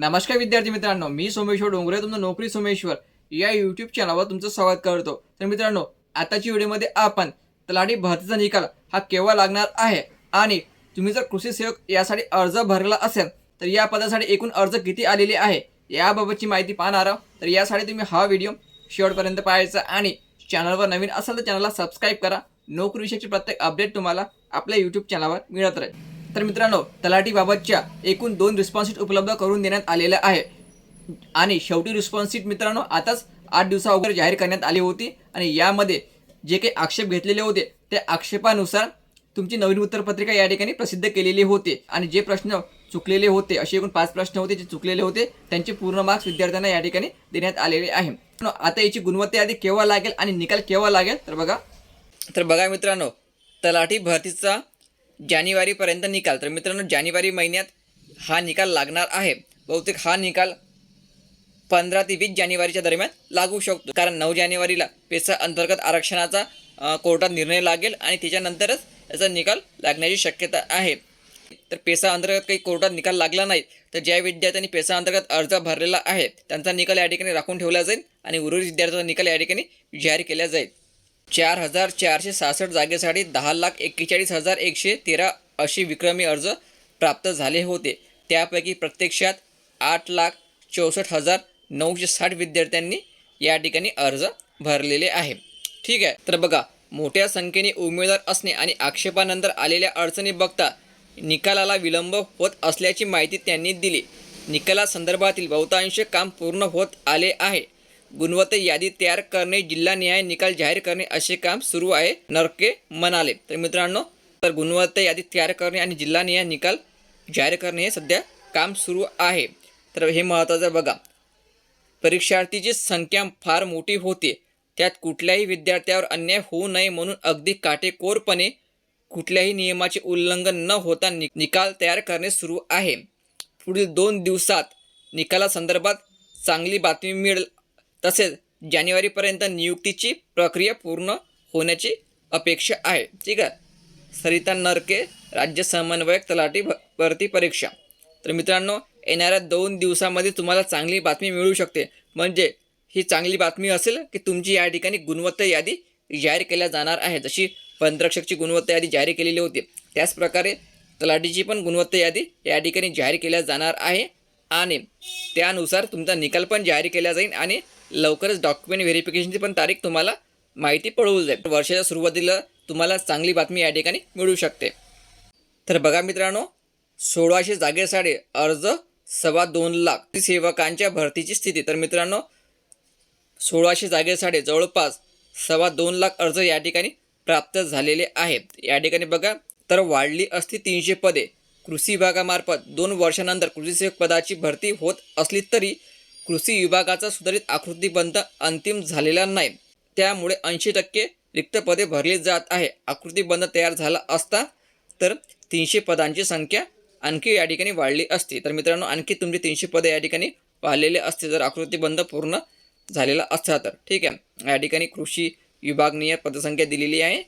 नमस्कार विद्यार्थी मित्रांनो मी सोमेश्वर डोंगरे तुमचं नोकरी सोमेश्वर या युट्यूब चॅनलवर तुमचं स्वागत करतो. तर मित्रांनो आताच्या व्हिडिओमध्ये आपण तलाठी भरतीचा निकाल हा केव्हा लागणार आहे? आणि तुम्ही जर कृषी सेवक यासाठी अर्ज भरला असेल तर या पदासाठी एकूण अर्ज किती आलेले आहे? याबाबतची माहिती पाहणार आहोत. तर यासाठी तुम्ही हा व्हिडिओ शेवटपर्यंत पाहायचा आणि चॅनलवर नवीन असाल तर चॅनलला सबस्क्राईब करा. नोकरीविषयीची प्रत्येक अपडेट तुम्हाला आपल्या यूट्यूब चॅनलवर मिळत राहील. तर मित्रांनो तलाठीबाबतच्या एकूण दोन रिस्पॉन्सिट उपलब्ध करून देण्यात आलेल्या आहे. आणि शेवटी रिस्पॉन्सिट मित्रांनो आताच आठ दिवसा अगोदर जाहीर करण्यात आली होती. आणि यामध्ये जे काही आक्षेप घेतलेले होते त्या आक्षेपानुसार तुमची नवीन उत्तरपत्रिका या ठिकाणी प्रसिद्ध केलेली होते. आणि जे प्रश्न चुकलेले होते असे एकूण पाच प्रश्न होते जे चुकलेले होते त्यांचे पूर्ण मार्क्स विद्यार्थ्यांना या ठिकाणी देण्यात आलेले आहे. आता याची गुणवत्ता यादी केव्हा लागेल आणि निकाल केव्हा लागेल? तर बघा. तर बघा मित्रांनो तलाठी भरतीचा जानेवारीपर्यंत निकाल. तर मित्रांनो जानेवारी महिन्यात हा निकाल लागणार आहे. बहुतेक हा निकाल पंधरा ते वीस जानेवारीच्या दरम्यान लागू शकतो. कारण नऊ जानेवारीला पेसा अंतर्गत आरक्षणाचा कोर्टात निर्णय लागेल आणि त्याच्यानंतरच याचा निकाल लागण्याची शक्यता आहे. तर पेसा अंतर्गत काही कोर्टात निकाल लागला नाही तर ज्या विद्यार्थ्यांनी पेसा अंतर्गत अर्ज भरलेला आहे त्यांचा निकाल या ठिकाणी राखून ठेवला जाईल आणि उर्वरित विद्यार्थ्यांचा निकाल या ठिकाणी जाहीर केला जाईल. चार हजार चारशे सहासष्ट जागेसाठी दहा लाख एक्केचाळीस हजार एकशे तेरा अशी विक्रमी अर्ज प्राप्त झाले होते. त्यापैकी प्रत्यक्षात आठ लाख चौसष्ट हजार नऊशे साठ विद्यार्थ्यांनी या ठिकाणी अर्ज भरलेले आहे. ठीक आहे. तर बघा मोठ्या संख्येने उमेदवार असणे आणि आक्षेपानंतर आलेल्या अडचणी बघता निकालाला विलंब होत असल्याची माहिती त्यांनी दिली. निकालासंदर्भातील बहुतांश काम पूर्ण होत आले आहे. गुणवत्ता यादी तयार करणे जिल्हा न्याय निकाल जाहीर करणे असे काम सुरू आहे नरके म्हणाले. तर मित्रांनो तर गुणवत्ता यादी तयार करणे आणि जिल्हा न्याय निकाल जाहीर करणे हे सध्या काम सुरू आहे. तर हे महत्त्वाचं बघा. परीक्षार्थीची संख्या फार मोठी होते. त्यात कुठल्याही विद्यार्थ्यावर अन्याय होऊ नये म्हणून अगदी काटेकोरपणे कुठल्याही नियमाचे उल्लंघन न होता नि निकाल तयार करणे सुरू आहे. पुढील दोन दिवसात निकालासंदर्भात चांगली बातमी मिळेल तसेच जानेवारीपर्यंत नियुक्तीची प्रक्रिया पूर्ण होण्याची अपेक्षा आहे. ठीक आहे? सरिता नरके राज्य समन्वयक तलाठी भ- भरती परीक्षा. तर मित्रांनो येणाऱ्या दोन दिवसामध्ये तुम्हाला चांगली बातमी मिळू शकते. म्हणजे ही चांगली बातमी असेल की तुमची या ठिकाणी गुणवत्ता यादी जाहीर केल्या जाणार आहे. जशी पंधरक्षकची गुणवत्ता यादी जाहीर केलेली होती त्याचप्रकारे तलाठीची पण गुणवत्ता यादी या ठिकाणी जाहीर केल्या जाणार आहे. आणि त्यानुसार तुमचा निकाल पण जाहीर केला जाईल आणि लवकरच डॉक्युमेंट व्हेरिफिकेशनची पण तारीख तुम्हाला माहिती पळवू जाईल वर्षाच्या सुरुवातीला तुम्हाला चांगली बातमी या ठिकाणी मिळू शकते. तर बघा मित्रांनो सोळाशे जागेसाठी अर्ज सव्वा दोन लाख सेवकांच्या भरतीची स्थिती. तर मित्रांनो सोळाशे जागेसाठी जवळपास सव्वा दोन लाख अर्ज या ठिकाणी प्राप्त झालेले आहेत. या ठिकाणी बघा तर वाढली असती तीनशे पदे. कृषी विभागामार्फत दोन वर्षानंतर कृषी सेवक पदाची भरती होत असली तरी कृषी विभागाचा सुधारित आकृतीबंध अंतिम झालेला नाही. त्यामुळे ऐंशी टक्के रिक्त पदे भरली जात आहे. आकृतीबंध तयार झाला असता तर तीनशे पदांची संख्या आणखी या ठिकाणी वाढली असती. तर मित्रांनो आणखी तुमची तीनशे पदे या ठिकाणी वाढलेले असते. जर आकृतीबंध पूर्ण झालेला असता तर. ठीक आहे. या ठिकाणी कृषी विभागनीय पदसंख्या दिलेली आहे.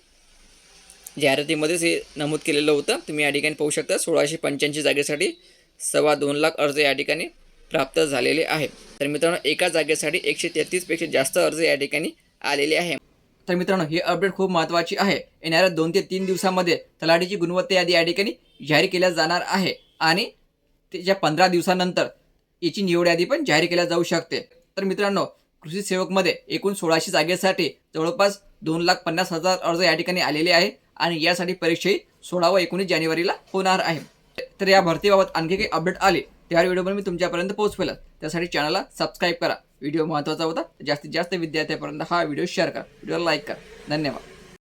जाहिरातीमध्येच हे नमूद केलेलं होतं. तुम्ही या ठिकाणी पाहू शकता सोळाशे पंच्याऐंशी जागेसाठी सव्वा दोन लाख अर्ज या ठिकाणी प्राप्त झालेले आहे तर मित्रांनो एका जागेसाठी एकशे तेहतीसपेक्षा जास्त अर्ज या ठिकाणी आलेले आहे तर मित्रांनो ही अपडेट खूप महत्त्वाची आहे. येणाऱ्या दोन ते तीन दिवसामध्ये तलाठीची गुणवत्ता यादी या ठिकाणी जाहीर केल्या जाणार आहे आणि त्याच्या पंधरा दिवसानंतर याची निवड यादी पण जाहीर केल्या जाऊ शकते. तर मित्रांनो कृषी सेवकमध्ये एकूण सोळाशे जागेसाठी जवळपास दोन लाख पन्नास हजार अर्ज या ठिकाणी आलेले आहे आणि यासाठी परीक्षाही सोळा व एकोणीस जानेवारीला होणार आहे. तर या भरतीबाबत आणखी काही अपडेट आले त्या व्हिडिओवर मी तुमच्यापर्यंत पोहोचवेलच. त्यासाठी चॅनलला सबस्क्राईब करा. व्हिडिओ महत्त्वाचा होता. जास्तीत जास्त विद्यार्थ्यापर्यंत हा व्हिडिओ शेअर करा. व्हिडिओला लाईक करा. धन्यवाद.